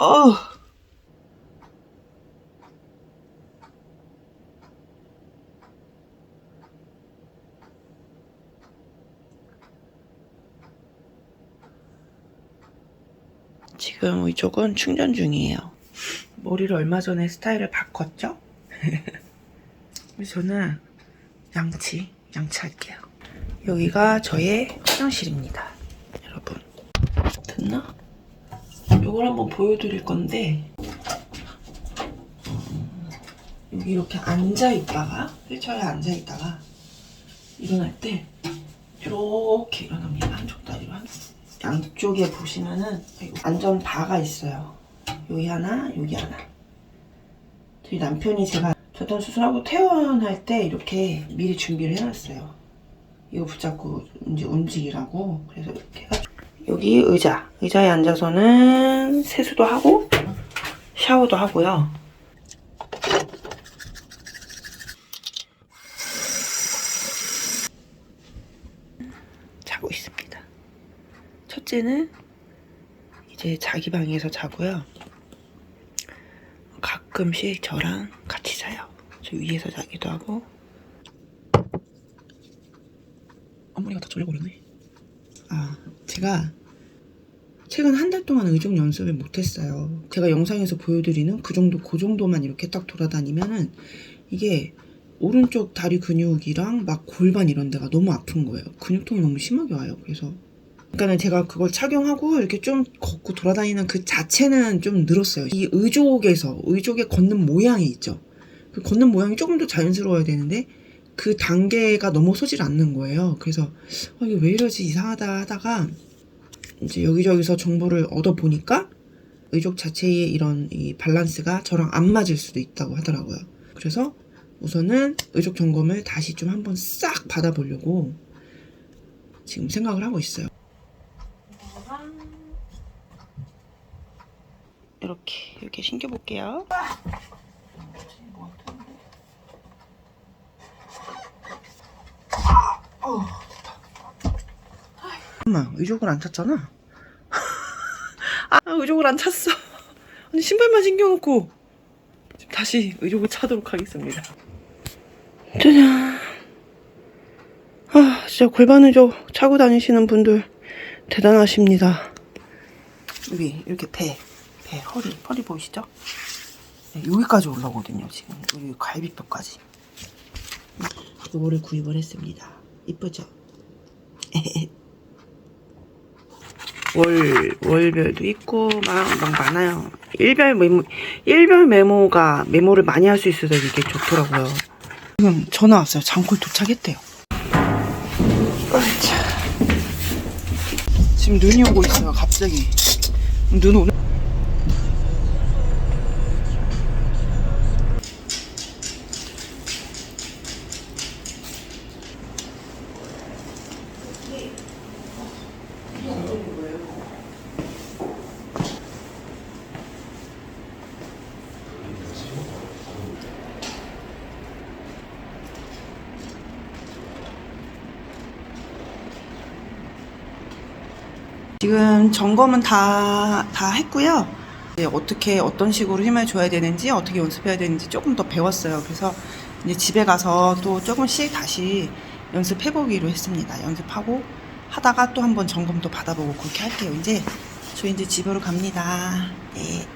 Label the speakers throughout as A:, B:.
A: 어. 지금 이쪽은 충전 중이에요. 머리를 얼마 전에 스타일을 바꿨죠? 저는 양치, 양치할게요. 여기가 저의 화장실입니다. 여러분. 됐나? 이걸 한번 보여드릴 건데 여기 이렇게 앉아 있다가 휠체어에 앉아 있다가 일어날 때 이렇게 일어납니다. 한쪽 다리로 한 양쪽에 보시면은 안전 바가 있어요. 여기 하나, 여기 하나. 저희 남편이 제가 저던 수술하고 퇴원할 때 이렇게 미리 준비를 해놨어요. 이거 붙잡고 이제 움직이라고 그래서 이렇게 해가지고 여기 의자 의자에 앉아서는 세수도 하고 샤워도 하고요. 자고 있습니다. 첫째는 이제 자기 방에서 자고요. 가끔씩 저랑 같이 자요. 저 위에서 자기도 하고. 어머니가 다 졸려버렸네. 아, 제가 최근 한 달 동안 의족 연습을 못했어요. 제가 영상에서 보여드리는 그 정도, 그 정도만 이렇게 딱 돌아다니면은 이게 오른쪽 다리 근육이랑 막 골반 이런 데가 너무 아픈 거예요. 근육통이 너무 심하게 와요. 그래서 그러니까는 제가 그걸 착용하고 이렇게 좀 걷고 돌아다니는 그 자체는 좀 늘었어요. 이 의족에서 의족에 걷는 모양이 있죠. 그 걷는 모양이 조금 더 자연스러워야 되는데 그 단계가 넘어서질 않는 거예요. 그래서 어, 이게 왜 이러지 이상하다 하다가 이제 여기저기서 정보를 얻어 보니까 의족 자체의 이런 이 밸런스가 저랑 안 맞을 수도 있다고 하더라고요. 그래서 우선은 의족 점검을 다시 좀 한번 싹 받아보려고 지금 생각을 하고 있어요. 이렇게 이렇게 신겨볼게요. 잠깐만 의족을 안 찼잖아. 아 의족을 안 찼어. 아니 신발만 신겨놓고 다시 의족을 차도록 하겠습니다. 짜잔. 아 진짜 골반 의족 차고 다니시는 분들 대단하십니다. 여기 이렇게 배, 배 허리 허리 보이시죠? 네, 여기까지 올라오거든요 지금 여기 갈비뼈까지. 이거를 구입을 했습니다. 이쁘죠? 월 월별도 있고 막, 막 많아요. 일별 메모 일별 메모가 메모를 많이 할 수 있어서 이게 좋더라고요. 지금 전화 왔어요. 장콜 도착했대요. 지금 눈이 오고 있어요. 갑자기 눈 오는. 지금 점검은 다, 다 했고요. 이제 어떻게, 어떤 식으로 힘을 줘야 되는지, 어떻게 연습해야 되는지 조금 더 배웠어요. 그래서 이제 집에 가서 또 조금씩 다시 연습해보기로 했습니다. 연습하고 하다가 또 한번 점검도 받아보고 그렇게 할게요. 이제 저 이제 집으로 갑니다. 네.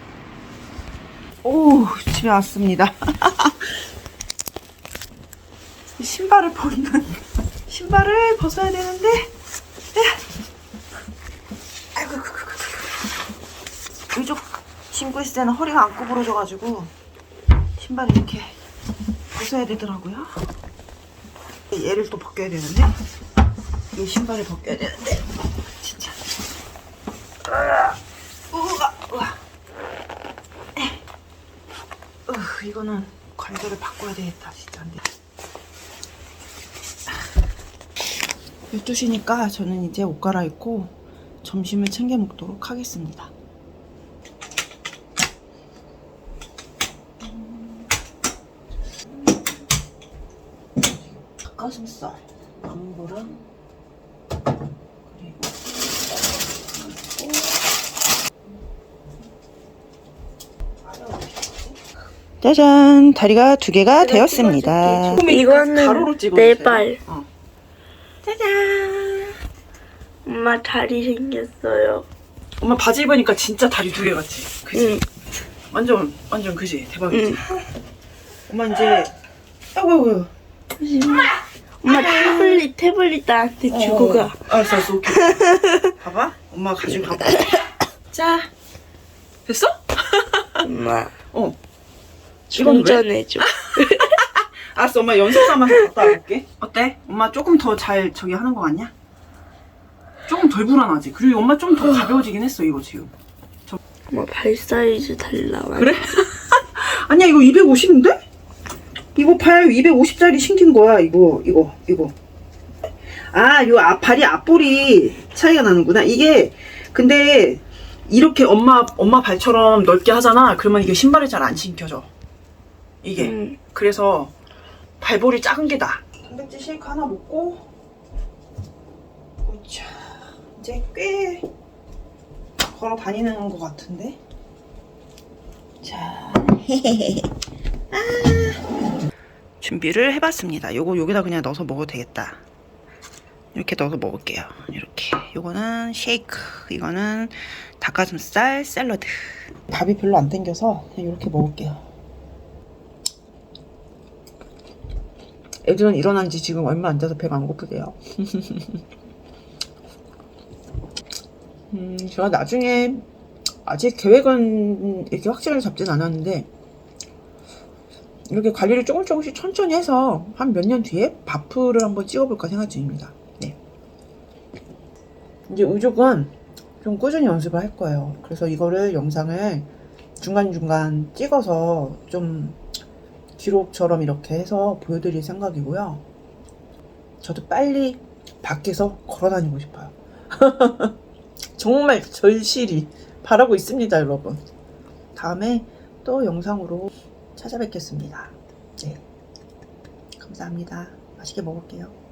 A: 오, 집에 왔습니다. 신발을 버리는, 신발을 벗어야 되는데, 아이고, 아이고, 아이고, 아이고. 의족 신고 있을 때는 허리가 안 구부러져가지고 신발을 이렇게 벗어야 되더라고요. 얘를 또 벗겨야 되는데 이 신발을 벗겨야 되는데 진짜. 우와, 우와. 에. 으, 이거는 관절을 바꿔야 되겠다 진짜 안 돼. 12시니까 저는 이제 옷 갈아입고 점심을 챙겨 먹도록 하겠습니다. 닭가슴살, 그리고 짜잔 다리가 두 개가 되었습니다.
B: 이거는 내? 발.
A: 어.
B: 짜잔. 엄마 다리 생겼어요.
A: 엄마 바지 입으니까 진짜 다리 두 개 같지? 그지?
B: 응.
A: 완전 완전 그지? 대박이지? 엄마 이제 아이고 아이고
B: 엄마 태블릿 태블릿 나한테 주고 가.
A: 알았어 알았어 오케이 봐봐 엄마 가지고 가봐 자 됐어?
B: 엄마
A: 어 이건 왜?
B: 충전해줘.
A: 알았어 엄마 연습 삼아서 갔다 와볼게 어때? 엄마 조금 더 잘 저기 하는 거 같냐? 조금 덜 불안하지? 그리고 엄마 좀 더 가벼워지긴 했어 이거 지금
B: 엄마 발 사이즈 달라.
A: 그래? 아니야 이거 250인데? 이거 발 250짜리 신긴 거야 이거 이거 이거. 아 요 앞발이 앞볼이 차이가 나는구나. 이게 근데 이렇게 엄마 엄마 발처럼 넓게 하잖아. 그러면 이게 신발이 잘안 신겨져. 이게.
B: 응.
A: 그래서 발볼이 작은 게 나아 단백질 쉐이크 하나 먹고. 으쌰. 이제 꽤 걸어 다니는 것 같은데. 자 준비를 해봤습니다. 요거 여기다 그냥 넣어서 먹어도 되겠다. 이렇게 넣어서 먹을게요. 이렇게. 요거는 쉐이크, 이거는 닭가슴살 샐러드. 밥이 별로 안 땡겨서 그냥 이렇게 먹을게요. 애들은 일어난 지 지금 얼마 안 돼서 배가 안 고프대요. 음, 제가 나중에 아직 계획은 이렇게 확실하게 잡진 않았는데 이렇게 관리를 조금 조금씩 천천히 해서 한 몇 년 뒤에 바프를 한번 찍어볼까 생각 중입니다. 네. 이제 의족은 좀 꾸준히 연습을 할 거예요. 그래서 이거를 영상을 중간중간 찍어서 좀 기록처럼 이렇게 해서 보여드릴 생각이고요. 저도 빨리 밖에서 걸어 다니고 싶어요. 정말 절실히 바라고 있습니다, 여러분. 다음에 또 영상으로 찾아뵙겠습니다. 네. 감사합니다. 맛있게 먹을게요.